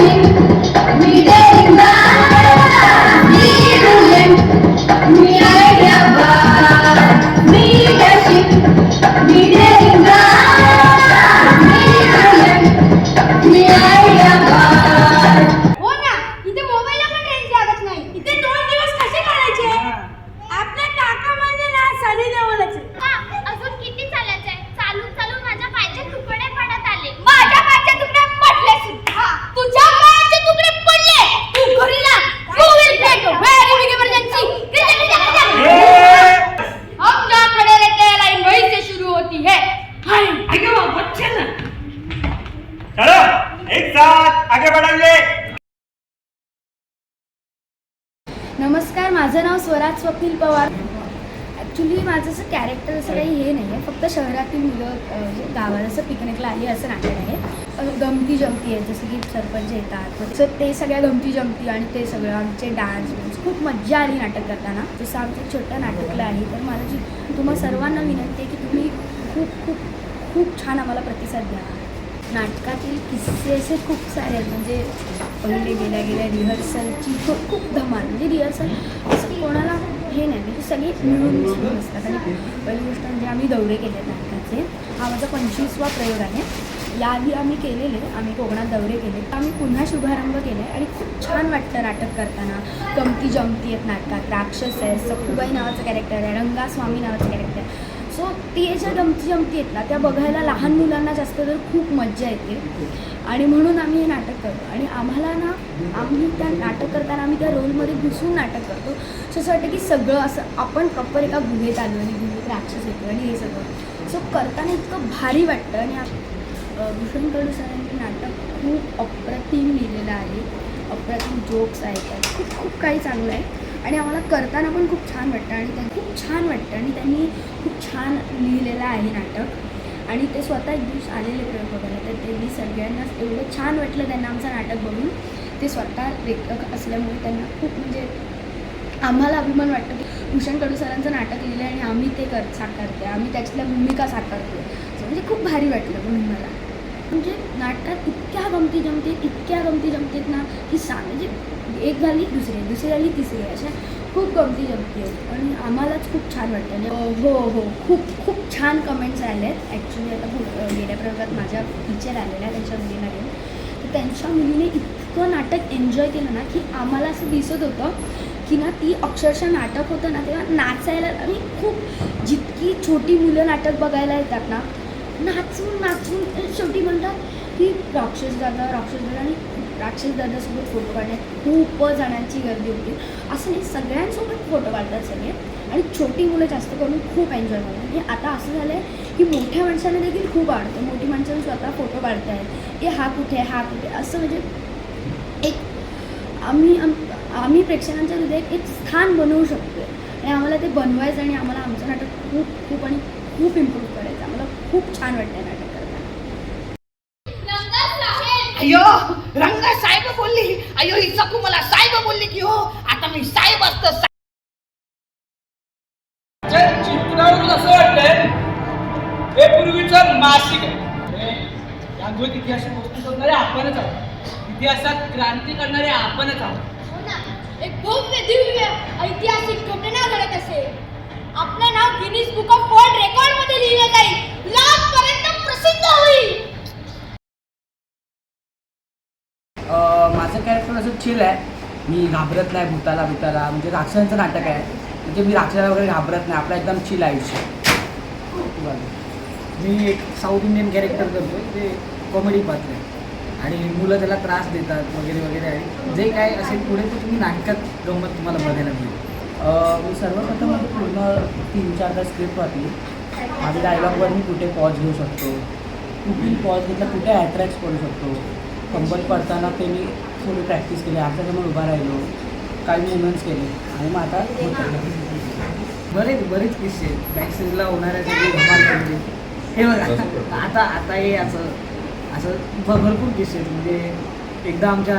हो आगे बढ़ेंगे नमस्कार माझं नाव स्वराज स्वप्नील पवार. ॲक्च्युली माझं असं कॅरेक्टर असं काही हे नाही आहे फक्त शहरातील मुलं गावाला असं पिकनिकला आली असं नाटक आहे. गमती जमती आहे. जसं की सरपंच येतात. तर ते सगळ्या गमती जमती आणि ते सगळं आमचे डान्स बिन्स खूप मज्जा आली नाटक करताना. जसं आमचं छोटं नाटकला आहे तर मला जी तुम्हा सर्वांना विनंती आहे की तुम्ही खूप खूप खूप छान आम्हाला प्रतिसाद द्या. नाटकातील किस्से असे खूप सारे आहेत. म्हणजे पहिले गेल्या गेल्या रिहर्सलची खूप खूप धमाल. म्हणजे रिहर्सल असं कोणाला हे नाही. म्हणजे सगळे मिळून मिसळून असतात. आणि पहिली गोष्ट म्हणजे आम्ही दौरे केले नाटकाचे. हा माझा पंचवीसवा प्रयोग आहे. याआधी आम्ही केलेले. आम्ही कोकणात दौरे केले. आम्ही पुन्हा शुभारंभ केला आहे आणि खूप छान वाटतं नाटक करताना. गमती जमती आहेत नाटकात. राक्षस आहे. सखुबाई नावाचं कॅरेक्टर आहे. रंगास्वामी नावाचं कॅरेक्टर आहे. सो ती ज्या गमती जमती आहेत ना त्या बघायला लहान मुलांना जास्त तर खूप मज्जा येते. आणि म्हणून आम्ही हे नाटक करतो. आणि आम्हाला ना आम्ही त्या नाटक करताना आम्ही त्या रोलमध्ये घुसून नाटक करतो. सो असं वाटतं की सगळं असं आपण प्रॉपर एका गुहेत आलो आणि गुहेत राक्षस येतो आणि हे सगळं. सो करताना इतकं भारी वाटतं आणि भूषण कडू सरांचे नाटक खूप अप्रतिम लिहिलेलं आहे. अप्रतिम जोक्स आहेत. खूप खूप काही चांगलं आहे. आणि आम्हाला करताना पण खूप छान वाटतं आणि त्या खूप छान वाटतं आणि त्यांनी खूप छान लिहिलेलं आहे नाटक. आणि ते स्वतः एक दिवस आलेले प्रयोग बघायला तर त्यांनी सगळ्यांनाच एवढं छान वाटलं त्यांना आमचं नाटक बघून. ते स्वतः लेखक असल्यामुळे त्यांना खूप म्हणजे आम्हाला अभिमान वाटतो की भूषण कडू सरांचं नाटक लिहिलं आहे आणि आम्ही ते कर साकारते आम्ही त्याच्यातल्या भूमिका साकारतो म्हणजे खूप भारी वाटलं म्हणून मला. म्हणजे नाटकात इतक्या गमती जमतीत इतक्या गमती जमतीत ना एक झाली दुसरी दुसरी झाली तिसरी. अशा खूप गमती जमती आहेत. आणि आम्हालाच खूप छान वाटतं. आणि अं, हो हो. खूप खूप छान कमेंट्स आले आहेत ॲक्च्युली आता गेल्या प्रयोगात माझ्या टीचर आलेल्या त्यांच्या मुलीला घेऊन तर त्यांच्या मुलीने इतकं नाटक एन्जॉय केलं ना की आम्हाला असं दिसत होतं की ना ती अक्षरशः नाटक होतं ना तेव्हा नाचायला आणि खूप जितकी छोटी मुलं नाटक बघायला येतात ना नाचून नाचून शेवटी म्हणतात की राक्षस दादा राक्षस दादा आणि राक्षस दादासोबत फोटो काढण्यात खूप जणांची गर्दी होती. असं नाही सगळ्यांसोबत फोटो काढतात सगळे. आणि छोटी मुलं जास्त करून खूप एन्जॉय करतात. हे आता असं झालं आहे की मोठ्या माणसांना देखील खूप आवडतं. मोठी माणसांना स्वतः फोटो काढतायत. की हा कुठे हा कुठे असं म्हणजे एक आम्ही आम- आम्ही प्रेक्षकांच्या हृदयात एक स्थान बनवू शकतो आणि आम्हाला ते बनवायचं आणि आम्हाला आमचं नाटक खूप खूप आणि खूप इम्प्रूव्ह करायचं. आम्हाला खूप छान वाटतं नाटक. अयो रंगा साहेब बोलली. अयो ही सकू मला साहेब बोलली की हो आता मी साहेब असतो. साहेब. च्या चित्रावरून असं वाटतंय हे पूर्वीचं मासिक आहे. गोष्टी करणारे आपणच आहोत. इतिहासात क्रांती करणारे आपणच आहोत. हो ना. एक भव्य दिव्य ऐतिहासिक घटना घडत असेल. आपलं नाव गिनीज बुक ऑफ वर्ल्ड रेकॉर्डमध्ये लिहिलं जाईल. लाख असं चिल आहे. मी घाबरत नाही भूताला भूताला म्हणजे राक्षसांचं नाटक आहे. म्हणजे मी राक्षसाला वगैरे घाबरत नाही. आपलं एकदम चिल आयुष्य. मी एक साऊथ इंडियन कॅरेक्टर करतो ते कॉमेडी पात्र आहे. आणि मुलं त्याला त्रास देतात वगैरे वगैरे आहे. जे काय असेल पुढे ते तुम्ही नाटकात गंमत तुम्हाला बघायला मिळेल. मी सर्वप्रथम पूर्ण तीन चारदा स्क्रिप्ट वाचली. माझ्या डायलॉगवर मी कुठे पॉज घेऊ शकतो? कुठे पॉज घेतला? कुठे ॲट्रॅक्ट करू शकतो? कंपनी पडताना ते मी थोडी प्रॅक्टिस केली. आमच्यासमोर उभा राहिलो. काही मुवमेंट्स केले. आणि मग आता होतं बरेच बरेच किस्से. आहेत बॅक होणाऱ्या सगळी धमाल हे बघा. आता आता हे असं असं भरपूर किस्से आहेत. म्हणजे एकदा आमच्या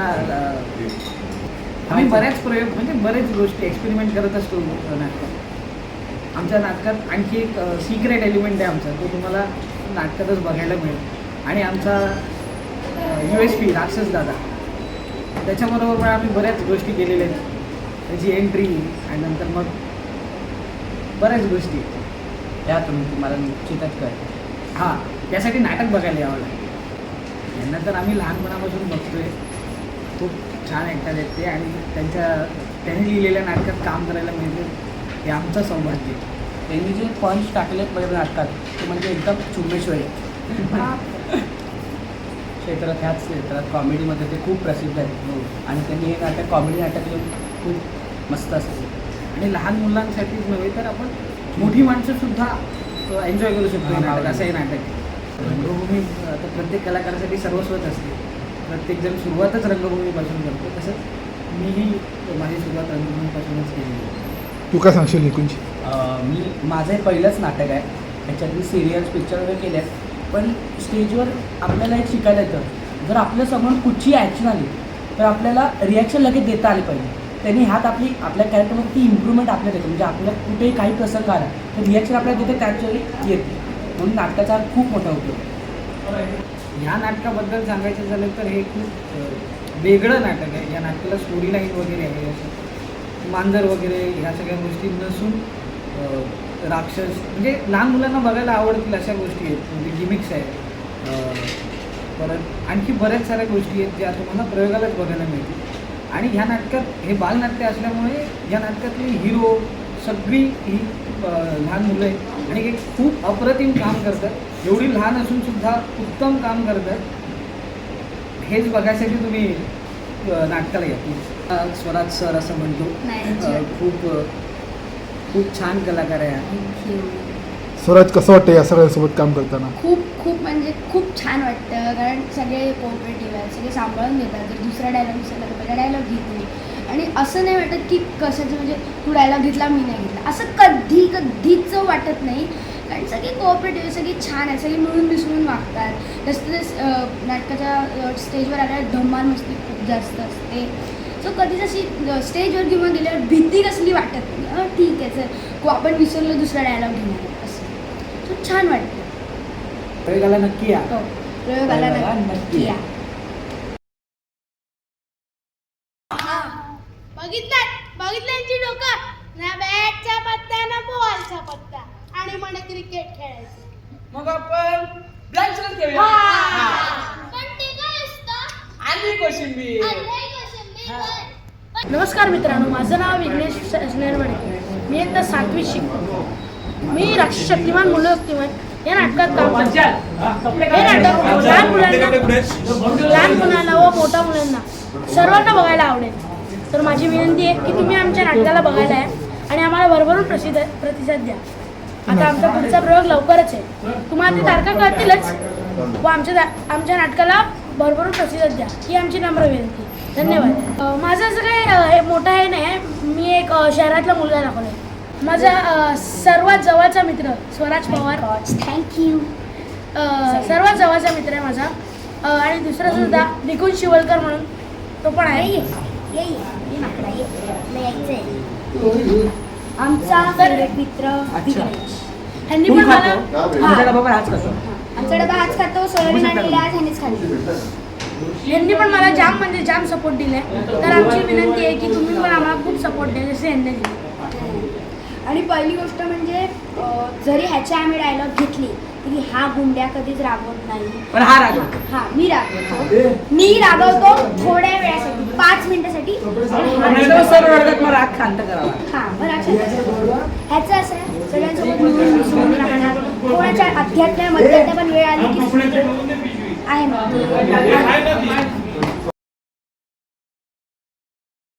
आम्ही बऱ्याच प्रयोग म्हणजे बरेच गोष्टी एक्सपेरिमेंट करत असतो नाटकात. आमच्या नाटकात आणखी एक सिक्रेट एलिमेंट आहे आमचा. तो तुम्हाला नाटकातच बघायला मिळेल. आणि आमचा यू एस पी राक्षस दादा. त्याच्याबरोबर पण आम्ही बऱ्याच गोष्टी केलेल्या आहेत. त्याची एंट्री आणि नंतर मग बऱ्याच गोष्टी. त्या तुम्ही तुम्हाला निश्चितच कळेल हां त्यासाठी नाटक बघायला यावं लागेल. यांना तर आम्ही लहानपणापासून बघतोय. खूप छान ॲक्टर आहेत ते आणि त्यांच्या त्यांनी लिहिलेल्या नाटकात काम करायला मिळतं. हे आमचं सौभाग्य. त्यांनी जे पंच टाकले पहिले नाटकात ते म्हणजे एकदम चुंबेश्वरी. आहे. क्षेत्रात ह्याच क्षेत्रात कॉमेडीमध्ये ते खूप प्रसिद्ध आहेत. आणि त्यांनी हे नाटक कॉमेडी नाटक लिहून खूप मस्त असते आणि लहान मुलांसाठीच नव्हे तर आपण मोठी माणसंसुद्धा एन्जॉय करू शकतो हे नाटक असं हे नाटक. रंगभूमी आता प्रत्येक कलाकारासाठी सर्वस्वच असते. प्रत्येकजण सुरुवातच रंगभूमीपासून करतो. तसंच मीही माझी सुरुवात रंगभूमीपासूनच केली. आहे तू काय सांगशील निकुंज? मी माझं हे पहिलंच नाटक आहे. त्याच्यात मी सिरियल्स पिक्चर वगैरे केले आहेत पण स्टेजवर आपल्याला एक शिकायला येतं. जर आपल्यासमोर कुठची ॲक्शन आली तर आपल्याला रिॲक्शन लगेच देता आली पाहिजे. त्यांनी ह्यात आपली आपल्या कॅरेक्टरमध्ये ती इम्प्रूव्हमेंट आपल्याला येते. म्हणजे आपल्या कुठेही काही प्रसंग आला तर रिॲक्शन आपल्याला तिथे कॅप्चरली येते. म्हणून नाटकाचा हा खूप मोठा उपयोग. ह्या नाटकाबद्दल सांगायचं झालं तर हे खूप वेगळं नाटक आहे. या नाटकाला स्टोरी लाईन वगैरे आहे असं मांजर वगैरे ह्या सगळ्या गोष्टी नसून राक्षस म्हणजे लहान मुलांना बघायला आवडतील अशा गोष्टी आहेत. म्हणजे गिमिक्स आहेत. परत आणखी बऱ्याच साऱ्या गोष्टी आहेत ज्या तुम्हाला प्रयोगालाच बघायला मिळतील. आणि ह्या नाटकात हे बालनाट्य असल्यामुळे या नाटकातली हिरो सगळी ही लहान मुलं आहेत. आणि हे खूप अप्रतिम काम करतात. एवढी लहान असून सुद्धा उत्तम काम करतात. हेच बघायसाठी तुम्ही नाटकाला या स्वराज सर असं म्हणतो. खूप खूप छान कलाकार आहे हा. थँक्यू स्वराज कसं वाटतं या सगळ्यांसोबत काम करताना? खूप खूप म्हणजे खूप छान वाटतं कारण सगळे कोऑपरेटिव्ह आहेत सगळे सांभाळून घेतात जर दुसरा डायलॉग दिसला तर पहिला डायलॉग घेत नाही. आणि असं नाही वाटत की कशाचं म्हणजे तू डायलॉग घेतला मी नाही घेतला. असं कधी कधीच वाटत नाही. कारण सगळे कोऑपरेटिव्ह सगळी छान आहे सगळी मिळून मिसळून वागतात. जास्त अं, नाटकाच्या स्टेजवर आल्यावर धमाल मस्ती खूप जास्त असते. सो कधीच अशी स्टेजवर घेऊन गेल्यावर भीती कसली वाटत नाही. ठीक आहे चल. को आपण विसरलो दुसरा डायलॉग घेणार असं. सो छान वाटतं प्रयोगाला नक्की या. हो प्रयोगाला नक्की या. बघितलं बघितलं यांची डोकं? ना बॅटचा पत्ता ना बॉलचा पत्ता. आणि म्हणे क्रिकेट खेळायचं. मग आपण ब्लँक पण ते काय असतं? आली कोशिंबीर. नमस्कार मित्रांनो माझं नाव विघ्नेश नेरवडे मी एकदा सातवी शिकतो मी राक्षस शक्तिमान मुलं शक्तिमान या नाटकात काम करतो. हे नाटक लहान मुलांना लहान मुलांना व मोठ्या मुलांना सर्वांना बघायला आवडेल. तर माझी विनंती आहे की तुम्ही आमच्या नाटकाला बघायला या आणि आम्हाला भरभरून प्रसिद्ध प्रतिसाद द्या. आता आमचा पुढचा प्रयोग लवकरच आहे. तुम्हाला ते तारखा कळतीलच. व आमच्या आमच्या नाटकाला भरभरून प्रसिद्ध द्या. ही आमची नम्र विनंती. धन्यवाद. माझं असं काय अ, हे मोठं हे नाही मी एक शहरातला मुलगा दाखवला आहे माझा सर्वात जवळचा मित्र स्वराज पवार. थँक्यू सर्वात जवळचा मित्र आहे माझा. आणि दुसरा सुद्धा निकुंज शिवलकर म्हणून. तो पण आहे. आमचा फेवरेट मित्र ह्यांनी पण मला आमचा डबा आज खातो. सोयाबीन आणि आज ह्यानेच खाल्ली. यांनी पण मला जाम म्हणजे जाम सपोर्ट दिलाय. तर आमची विनंती आहे की तुम्ही पण आम्हाला खूप सपोर्ट द्या जसे यांनी दिले. आणि पहिली गोष्ट म्हणजे जरी ह्याच्या आम्ही डायलॉग घेतली तरी हा गुंड्या कधीच रागवत नाही. पण हा राग हा मी रागवतो. मी रागवतो थोड्या वेळासाठी पाच मिनिटासाठी. मग राग शांत बरं ह्याचं असं आहे सगळ्यांसोबत मिळून मिसळून राहणार. कोणाच्या अध्यात्म मध्यात्म पण वेळ आली की आहे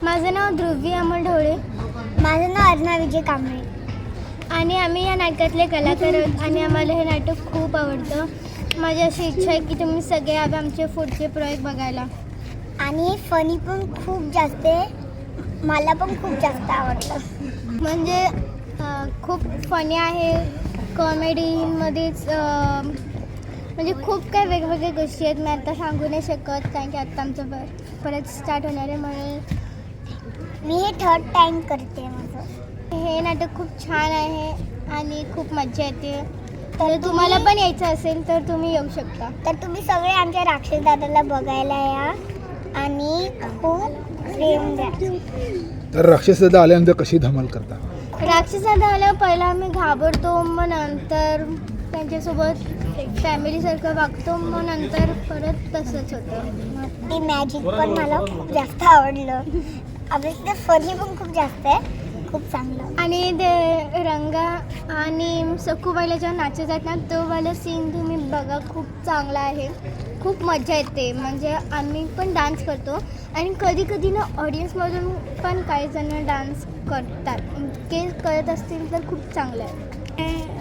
माझं नाव ध्रुवी अमोल ढोळे माझं नाव अर्णा विजय कांबळे. आणि आम्ही या नाटकातले कलाकार आहोत आणि आम्हाला हे नाटक खूप आवडतं. माझी अशी इच्छा आहे की तुम्ही सगळे यावे आमचे पुढचे प्रयोग बघायला. आणि फनी पण खूप जास्त आहे. मला पण खूप जास्त आवडतं. म्हणजे खूप फनी आहे. कॉमेडीमध्येच म्हणजे खूप काही वेगवेगळ्या गोष्टी आहेत. मी आता सांगू नाही शकत कारण की आत्ता आमचं परत स्टार्ट होणार आहे म्हणून. मी हे थर्ड टाइम करते माझं. हे नाटक खूप छान आहे आणि खूप मजा येते. तर तुम्हाला पण यायचं असेल तर तुम्ही येऊ शकता. तर तुम्ही सगळे आमच्या राक्षस दादाला बघायला या आणि खूप प्रेम द्या. तर राक्षस दादा आल्यानंतर कशी धमाल करता? राक्षस दादा आल्यावर पहिला आम्ही घाबरतो मग नंतर त्यांच्यासोबत फॅमिलीसारखं वागतो मग नंतर परत तसंच होतं. ती मॅजिक पण मला खूप जास्त आवडलं. आपल्या फनी पण खूप जास्त आहे. खूप चांगलं. आणि ते रंगा आणि सखूबाईला जेव्हा नाचत आहेत ना तो वाला सीन तुम्ही बघा खूप चांगला आहे. खूप मजा येते. म्हणजे आम्ही पण डान्स करतो. आणि कधी कधी ना ऑडियन्समधून पण काही जण डान्स करतात. ते करत असतील तर खूप चांगलं आहे.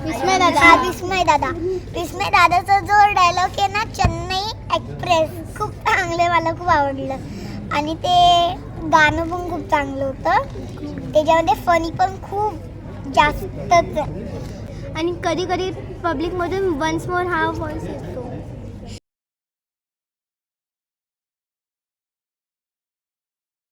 विस्मय दादा. विस्मय दादा. विस्मय दादाचा जो डायलॉग आहे ना चेन्नई एक्सप्रेस. खूप चांगले मला खूप आवडलं. आणि ते गाणं पण खूप चांगलं होतं. त्याच्यामध्ये फनी पण खूप जास्तच आणि कधी कधी पब्लिकमधून वन्स मोर हा वॉइस येतो.